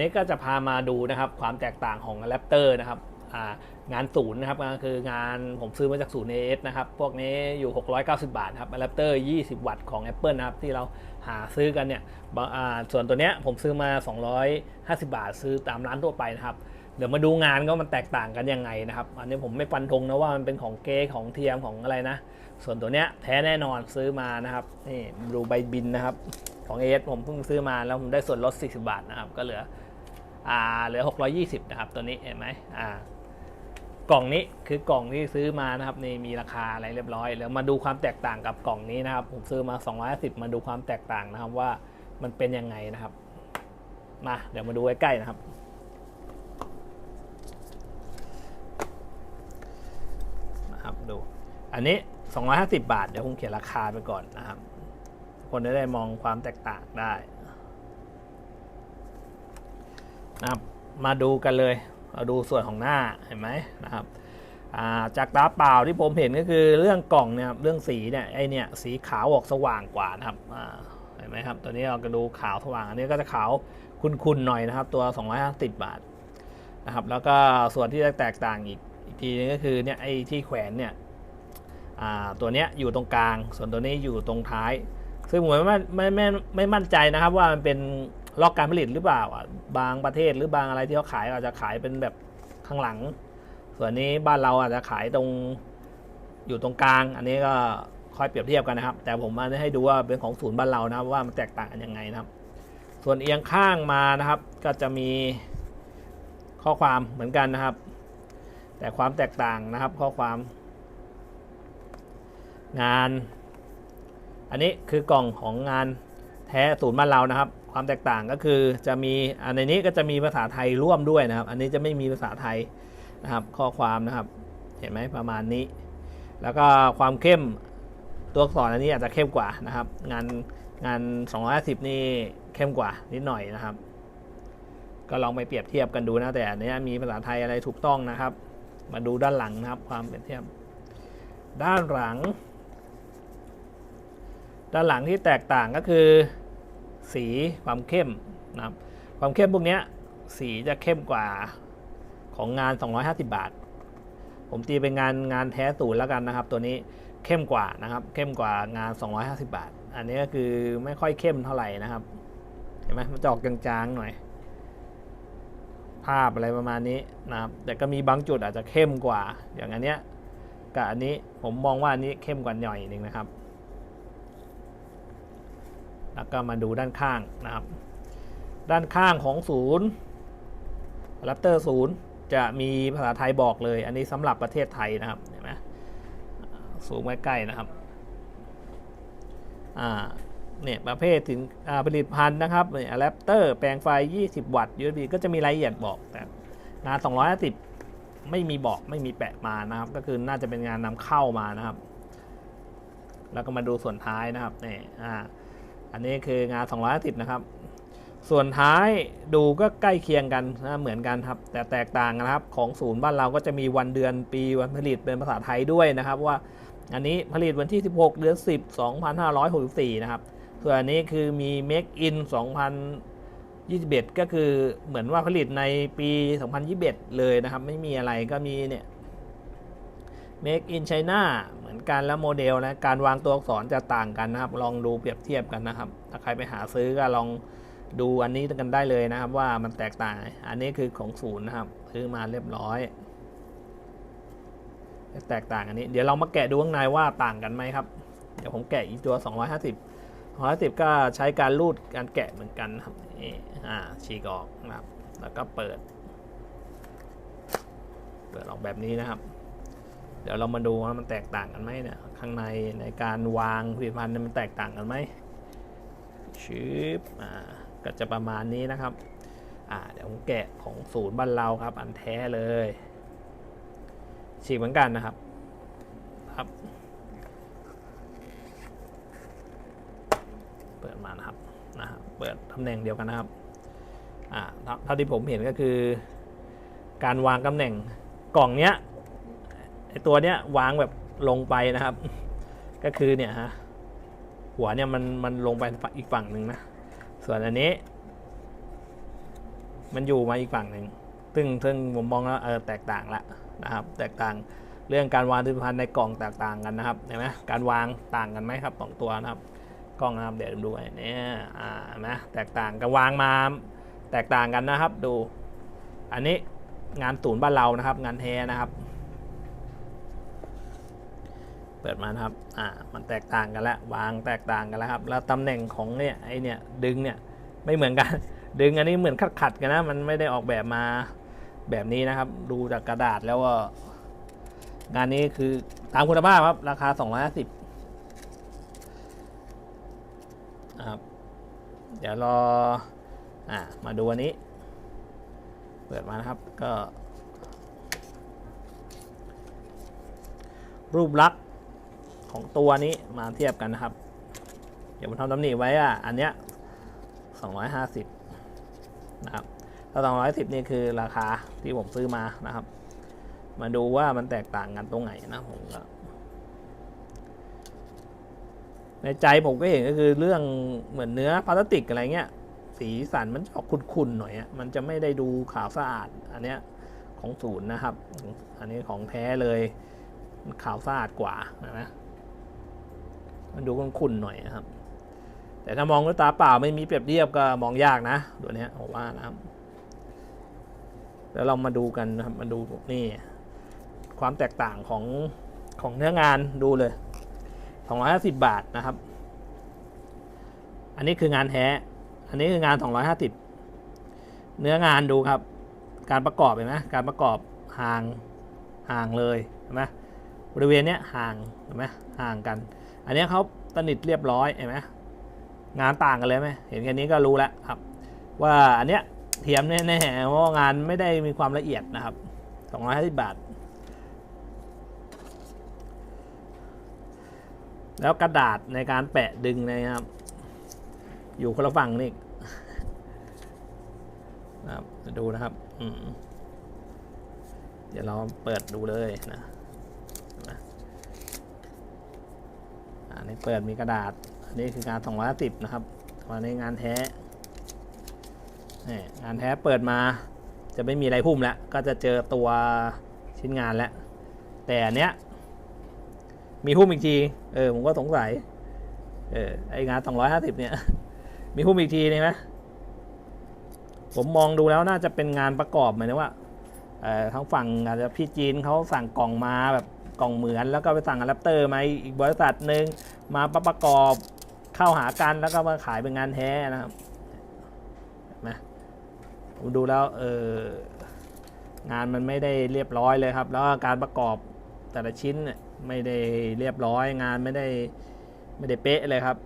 นี้ก็จะพามาดูนะครับความแตกต่างของแรปเตอร์นะครับงานศูนย์นะครับก็คืองานผมซื้อมาจากศูนย์เอสนะครับ พวกนี้อยู่ 690 บาทครับแรปเตอร์ 20 วัตต์ของ Apple นะครับ ที่เราหาซื้อกันเนี่ยส่วนตัวเนี้ยผมซื้อมา 250 บาท ซื้อตามร้านทั่วไปนะครับเดี๋ยวมาดูงานก็มันแตกต่างกันยังไงนะครับ อันนี้ผมไม่ฟันธงนะว่ามันเป็นของเก๊ของเทียมของอะไรนะ ส่วนตัวเนี้ยแท้แน่นอนซื้อมานะครับนี่ดูใบบินนะครับของเอสผมเพิ่งซื้อมาแล้วผมได้ส่วนลด 40 บาทนะครับ ก็เหลือ อ่าเหลือ 620 นะครับ ตัวนี้เห็นไหมอ่ากล่องนี้คือกล่องที่ซื้อมานะครับนี่มีราคาอะไรเรียบร้อยแล้วมาดูความแตกต่างกับกล่องนี้นะครับ ผมซื้อมา250มาดูความแตกต่างนะครับว่ามันเป็นยังไงนะครับ มาเดี๋ยวมาดูใกล้ๆนะครับนะครับดูอันนี้ 250 บาทเดี๋ยวผมเขียนราคาไปก่อนนะครับ คนจะได้มองความแตกต่างได้ นะครับมาดูกันเลยเราดูส่วนของหน้าเห็นไหมนะครับจากตาเปล่าที่ผมเห็นก็คือเรื่องกล่องเนี่ยเรื่องสีเนี่ยไอเนี่ยสีขาวออกสว่างกว่านะครับเห็นไหมครับตัวนี้เราก็ดูขาวสว่างอันนี้ก็จะขาวคุนๆหน่อยนะครับ ตัว 250 บาทนะครับแล้วก็ส่วนที่จะแตกต่างอีกอีกทีนึงก็คือเนี่ยไอที่แขวนเนี่ยตัวเนี้ยอยู่ตรงกลาง ส่วนตัวนี้อยู่ตรงท้าย ซึ่งผมไม่ไม่ไม่ไม่มั่นใจนะครับว่ามันเป็น ล็อกการผลิตหรือเปล่าอะบางประเทศหรือบางอะไรที่เขาขายอาจจะขายเป็นแบบข้างหลัง ส่วนนี้บ้านเราอาจจะขายตรงอยู่ตรงกลาง อันนี้ก็ค่อยเปรียบเทียบกันนะครับ แต่ผมมาให้ดูว่าเป็นของศูนย์บ้านเรานะว่ามันแตกต่างกันยังไงนะครับ ส่วนเอียงข้างมานะครับ ก็จะมีข้อความเหมือนกันนะครับ แต่ความแตกต่างนะครับ ข้อความ งาน อันนี้คือกล่องของงานแท้ศูนย์บ้านเรานะครับ ความแตกต่างก็คือจะมีอันในนี้ก็จะมีภาษาไทยร่วมด้วยนะครับ อันนี้จะไม่มีภาษาไทยนะครับ ข้อความนะครับเห็นไหมประมาณนี้ แล้วก็ความเข้มตัวอักษรอันนี้อาจจะเข้มกว่านะครับ งานงาน 250 นี่เข้มกว่านิดหน่อยนะครับ ก็ลองไปเปรียบเทียบกันดูนะแต่อันนี้มีภาษาไทยอะไรถูกต้องนะครับ มาดูด้านหลังนะครับ ความเปรียบเทียบ ด้านหลัง ด้านหลังที่แตกต่างก็คือ สีความเข้มนะครับความเข้มพวกนี้สีจะเข้มกว่าของงาน 250 บาท ผมตีเป็นงานงานแท้ศูนย์แล้วกันนะครับ ตัวนี้เข้มกว่านะครับ เข้มกว่างาน 250 บาท อันนี้ก็คือไม่ค่อยเข้มเท่าไหร่นะครับ เห็นไหมมันจะออกจางๆหน่อย ภาพอะไรประมาณนี้นะครับ แต่ก็มีบางจุดอาจจะเข้มกว่า อย่างอันเนี้ยกับอันนี้ผมมองว่าอันนี้เข้มกว่าหน่อยหนึ่งนะครับ แล้วก็มาดูด้านข้างนะครับ ด้านข้างของศูนย์แรปเตอร์ศูนย์จะมีภาษาไทยบอกเลย อันนี้สำหรับประเทศไทยนะครับเห็นไหมสูงไว้ใกล้นะครับอ่าเนี่ยประเภทถึงผลิตภัณฑ์นะครับเนี่ยแรปเตอร์แปลงไฟ 20 วัตต์ USB ก็จะมีรายละเอียดบอกแต่งาน250 ไม่มีบอกไม่มีแปะมานะครับ ก็คือน่าจะเป็นงานนำเข้ามานะครับ แล้วก็มาดูส่วนท้ายนะครับเนี่ยอ่า อันนี้คืองาน250นะครับ ส่วนท้ายดูก็ใกล้เคียงกันนะเหมือนกันครับ แต่แตกต่างนะครับของศูนย์บ้านเราก็จะมีวันเดือนปีวันผลิตเป็นภาษาไทยด้วยนะครับว่าอันนี้ผลิตวันที่ 16 เดือน 10 2564 นะครับ ส่วนอันนี้คือมี Make in 2021 ก็คือเหมือนว่าผลิตในปี 2021 เลยนะครับ ไม่มีอะไรก็มีเนี่ย Make in China เหมือนกันแล้วโมเดลนะการวางตัวอักษรจะต่างกันนะครับ ลองดูเปรียบเทียบกันนะครับ ถ้าใครไปหาซื้อก็ลองดูอันนี้กันได้เลยนะครับ ว่ามันแตกต่างอันนี้คือของศูนย์นะครับซื้อมาเรียบร้อยแตกต่างอันนี้ เดี๋ยวเรามาแกะดูข้างในว่าต่างกันไหมครับ เดี๋ยวผมแกะอีกตัว 250 250 ก็ใช้การรูดการแกะเหมือนกันนะครับนี่อ่าฉีกออกนะครับ แล้วก็เปิด เปิดออกแบบนี้นะครับ เดี๋ยวเรามาดูว่ามันแตกต่างกันไหมเนี่ยข้างในในการวางผลิตภัณฑ์เนี่ยมันแตกต่างกันไหมชิปอ่าก็จะประมาณนี้นะครับอ่าเดี๋ยวผมแกะของศูนย์บ้านเราครับ อันแท้เลยฉีกเหมือนกันนะครับครับเปิดมานะครับนะครับเปิดตำแหน่งเดียวกันนะครับอ่าเท่าที่ผมเห็นก็คือ การวางตำแหน่งกล่องเนี้ย ตัวเนี้ยวางแบบลงไปนะครับ ก็คือเนี่ยฮะหัวเนี่ยมันมันลงไปอีกฝั่งหนึ่งนะ ส่วนอันนี้ มันอยู่มาอีกฝั่งหนึ่งซึ่งซึ่งผมมองแล้วเออแตกต่างละนะครับ แตกต่างเรื่องการวางผลิตภัณฑ์ในกล่องแตกต่างกันนะครับเห็นไหมการวางต่างกันไหมครับสองตัวนะครับ กล้องนะครับเดี๋ยวดูไอ้เนี่ยอ่าเห็นไหมแตกต่างกันวางมาแตกต่างกันนะครับ ดู อันนี้งานศูนบ้านเรานะครับ งานแท้นะครับ เปิดมานะครับ อ่า มันแตกต่างกันแล้ว วางแตกต่างกันแล้วครับ แล้วตำแหน่งของเนี่ยไอเนี่ยดึงเนี่ยไม่เหมือนกัน ดึงอันนี้เหมือนขัดขัดกันนะ มันไม่ได้ออกแบบมาแบบนี้นะครับ ดูจากกระดาษแล้วว่างานนี้คือตามคุณภาพครับ ราคา 250นะครับ เดี๋ยวรอ อ่า มาดูอันนี้ เปิดมานะครับ ก็รูปลักษณ์ ของตัวนี้มาเทียบกันนะครับ เดี๋ยวผมทำตำหนิไว้อะอันเนี้ย250นะครับถ้า210นี่คือราคาที่ผมซื้อมานะครับ มาดูว่ามันแตกต่างกันตรงไหนนะผมก็ในใจผมก็เห็นก็คือเรื่องเหมือนเนื้อพลาสติกอะไรเงี้ย สีสันมันออกขุ่นๆหน่อยอะมันจะไม่ได้ดูขาวสะอาด อันเนี้ยของศูนย์นะครับ อันนี้ของแท้เลยมันขาวสะอาดกว่านะ มันดูขุ่นๆหน่อยนะครับ แต่ถ้ามองด้วยตาเปล่าไม่มีเปรียบเทียบก็มองยากนะตัวนี้ผมว่านะครับ แล้วเรามาดูกันนะครับมาดูนี่ ความแตกต่างของของเนื้องานดูเลย250 บาทนะครับ อันนี้คืองานแท้ อันนี้คืองาน 250 เนื้องานดูครับ การประกอบเห็นไหมการประกอบห่างห่างเลยเห็นไหมบริเวณเนี้ยห่างเห็นไหมห่างกัน อันนี้เขาตนิดเรียบร้อยเห็นไหมงานต่างกันเลยไหมเห็นแค่นี้ก็รู้แล้วครับ ว่าอันเนี้ยเทียมแน่ๆเพราะงานไม่ได้มีความละเอียดนะครับ250บาท แล้วกระดาษในการแปะดึงนะครับ อยู่คนละฝั่งนี่นะครับดูนะครับเดี๋ยวเราเปิดดูเลยนะนะ นนี้เปิดมีกระดาษ อันนี้คืองาน210นะครับมาในงานแท้นี่งานแท้เปิดมาจะไม่มีอะไรหุ้มแล้ว ก็จะเจอตัวชิ้นงานแล้ว แต่อันเนี้ยมีหุ้มอีกที เออผมก็สงสัย เออไองาน 250 เนี่ย มีหุ้มอีกทีนี่ไหมผมมองดูแล้วน่าจะเป็นงานประกอบหมายถึงว่าทั้งฝั่งอาจจะพี่จีนเขาสั่งกล่องมาแบบ กล่องเหมือนแล้วก็ไปสั่งอะแดปเตอร์มาอีกบริษัทหนึ่งมาประกอบเข้าหากันแล้วก็มาขายเป็นงานแท้นะครับเห็นไหมผมดูแล้วเอองานมันไม่ได้เรียบร้อยเลยครับ แล้วการประกอบแต่ละชิ้นไม่ได้เรียบร้อยงานไม่ได้ไม่ได้เป๊ะเลยครับ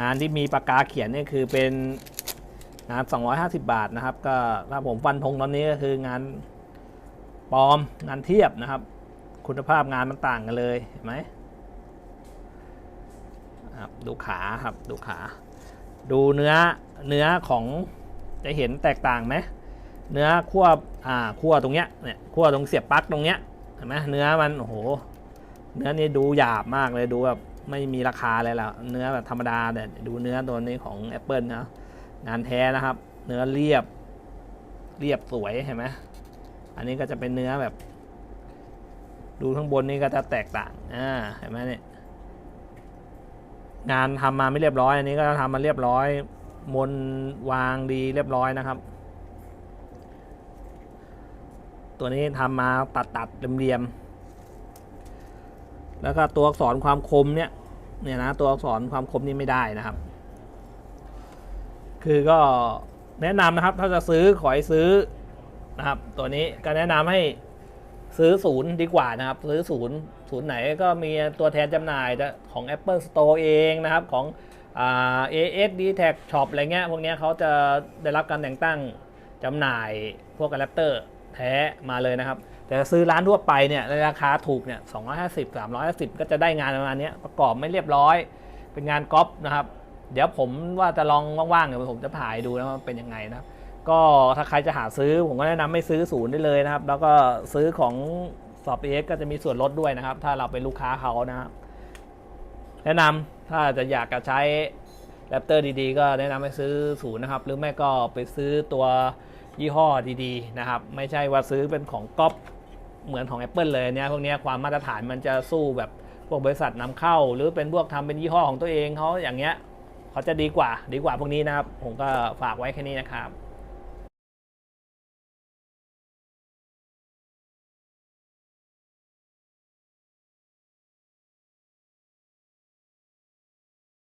งานที่มีปากกาเขียนนี่คือเป็น งาน 250 บาทนะครับ ก็ถ้าผมฟันธงตอนนี้ก็คืองานปลอมงานเทียบนะครับ คุณภาพงานมันต่างกันเลยเห็นไหมครับดูขาครับดูขา ดูเนื้อเนื้อของจะเห็นแตกต่างไหมเนื้อขั้วอ่าขั้วตรงเนี้ยเนี่ยขั้วตรงเสียบปลั๊กตรงเนี้ยเห็นไหมเนื้อมันโอ้โห เนื้อนี่ดูหยาบมากเลยดูแบบไม่มีราคาเลยล่ะเนื้อแบบธรรมดาเนี่ยดูเนื้อตัวนี้ของ Apple นะ งานแท้นะครับ เนื้อเรียบ เรียบสวยเห็นไหมอันนี้ก็จะเป็นเนื้อแบบ ดูข้างบนนี่ก็จะแตกต่างอ่าเห็นไหมเนี่ยงานทำมาไม่เรียบร้อย อันนี้ก็ทำมาเรียบร้อย มนวางดีเรียบร้อยนะครับ ตัวนี้ทำมาตัดตัดเรียมๆแล้วก็ตัวอักษรความคมเนี่ยเนี่ยนะตัวอักษรความคมนี่ไม่ได้นะครับ คือก็แนะนำนะครับ ถ้าจะซื้อขอให้ซื้อนะครับ ตัวนี้ก็แนะนำให้ซื้อศูนย์ดีกว่านะครับ ซื้อศูนย์ศูนย์ไหนก็มีตัวแทนจำหน่ายของ Apple Store เองนะครับ ของเอ่า AS d t a g Shop อะไรเงี้ยพวกนี้เขาจะได้รับการแต่งตั้งจำหน่ายพวกอะแดปเตอร์แท้มาเลยนะครับ แต่ซื้อร้านทั่วไปเนี่ยในราคาถูกเนี่ย250 350ก็จะได้งานประมาณนี้ประกอบไม่เรียบร้อย เป็นงานก๊อปนะครับ เดี๋ยวผมว่าจะลองว่างๆเดี๋ยวผมจะถ่ายดูนะว่าเป็นยังไงนะครับ ก็ถ้าใครจะหาซื้อผมก็แนะนำไม่ซื้อศูนย์ได้เลยนะครับ แล้วก็ซื้อของสอบเอก็จะมีส่วนลดด้วยนะครับ ถ้าเราเป็นลูกค้าเขานะครับ แนะนถ้าจะอยากจะใช้แรปเตอร์ดีๆ ก็แนะนำให้ซื้อศูนย์นะครับ หรือไม่ก็ไปซื้อตัวยี่ห้อดีๆนะครับ ไม่ใช่ว่าซื้อเป็นของก๊อปเหมือนของ Apple เลยเนี่ยพวกเนี้ยความมาตรฐานมันจะสู้แบบพวกบริษัทนำเข้า หรือเป็นพวกทำเป็นยี่ห้อของตัวเองเขาอย่างเงี้ย เขาจะดีกว่าดีกว่าพวกนี้นะครับ ผมก็ฝากไว้แค่นี้นะครับ